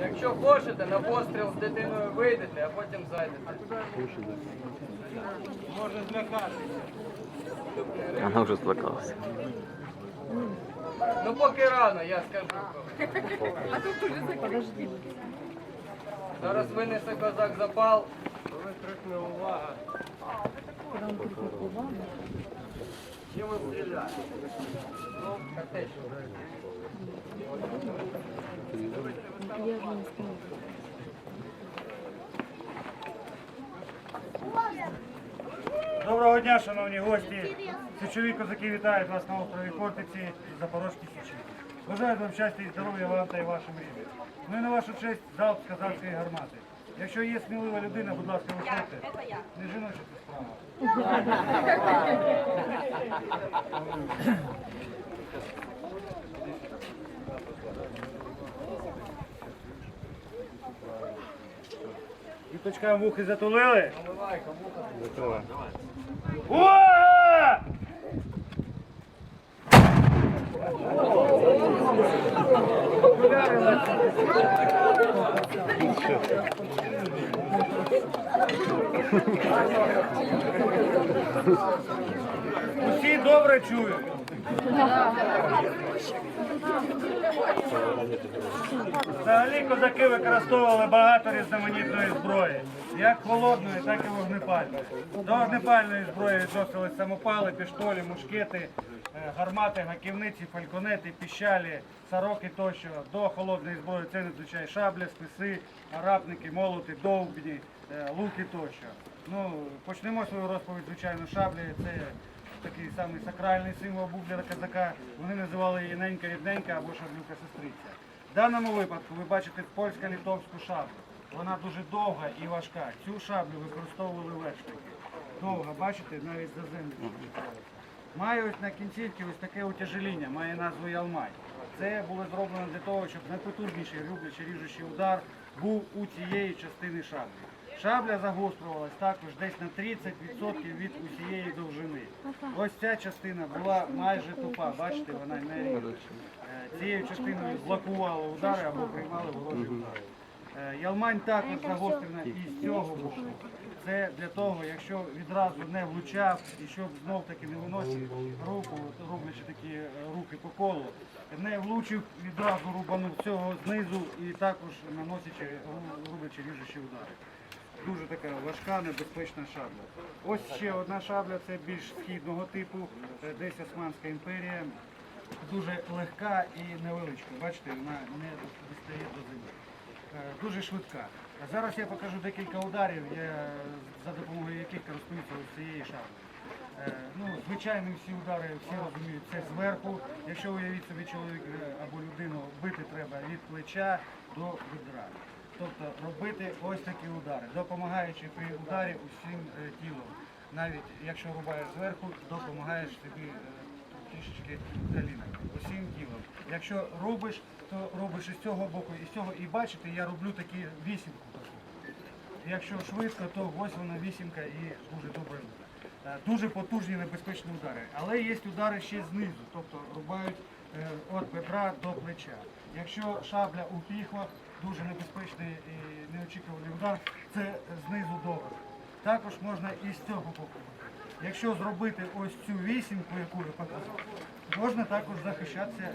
Якщо хочете, на постріл з дитиною вийдете, а потім зайдете. Може злякатися. Она уже злякалася. Ну поки рано, я скажу. Зараз винесе козак запал. Викрикне увага. Чому стріляти? Ну, картечку. Доброго дня, шановні гості. Січові козаки вітають вас на острові Хортиці Запорозькій Січі. Бажаю вам щастя і здоров'я вам та й вашим рідним. Ну і на вашу честь залп з казацької гармати. Якщо є смілива людина, будь ласка, виходьте. Не жіноча це справа. Діточкам вухи затулили? Усі добре чують. Взагалі козаки використовували багато різноманітної зброї, як холодної, так і вогнепальної. До вогнепальної зброї відносили самопали, піштолі, мушкети, е, гармати, гаківниці, фальконети, піщалі, сороки тощо. До холодної зброї це надзвичай шабля, списи, арапники, молоти, довбні, е, луки тощо. Ну, почнемо свою розповідь, звичайно, шаблі. Це такий самий сакральний символ був для казака. Вони називали її ненька рідненька або шаблюка сестриця. В даному випадку ви бачите польсько-літовську шаблю. Вона дуже довга і важка. Цю шаблю використовували вершники. Довга, бачите, навіть за землю. Має ось на кінцівці ось таке утяжеління, має назву ялмай. Це було зроблено для того, щоб найпотужніший рублячий ріжучий удар був у цієї частини шаблі. Шабля загострювалась також десь на 30% від усієї довжини. Ось ця частина була майже тупа, бачите, вона не рівна. Е, Цією частиною блокували удари або приймали ворожі удари. Е, Ялмань також загострена і з цього боку. Це для того, якщо відразу не влучав і щоб знов таки не виносив руку, роблячи такі е, руки по колу, не влучив, відразу рубанув цього знизу і також наносячи рублячи ріжучі удари. Дуже така важка, небезпечна шабля. Ось ще одна шабля, це більш східного типу, е, десь Османська імперія. Дуже легка і невеличка. Бачите, вона не дістає до землі. Е, Дуже швидка. Зараз я покажу декілька ударів, за допомогою яких користуються ось цієї шабли. Е, Ну, звичайно, всі удари всі розуміють, це зверху. Якщо уявіть собі чоловіка або людину, бити треба від плеча до бедра. Тобто робити ось такі удари, допомагаючи при ударі усім е, тілом. Навіть якщо рубаєш зверху, допомагаєш собі е, трішечки коліна, усім тілом. Якщо робиш, то робиш із цього боку, і з цього. І бачите, я роблю такі вісімку. Якщо швидко, то ось вона вісімка і дуже добре. Е, Дуже потужні небезпечні удари. Але є удари ще знизу, тобто рубають від бедра до плеча. Якщо шабля у піхвах, дуже небезпечний і неочікуваний удар, це знизу доверху. Також можна і з цього боку. Якщо зробити ось цю вісімку, яку я показав, можна також захищатися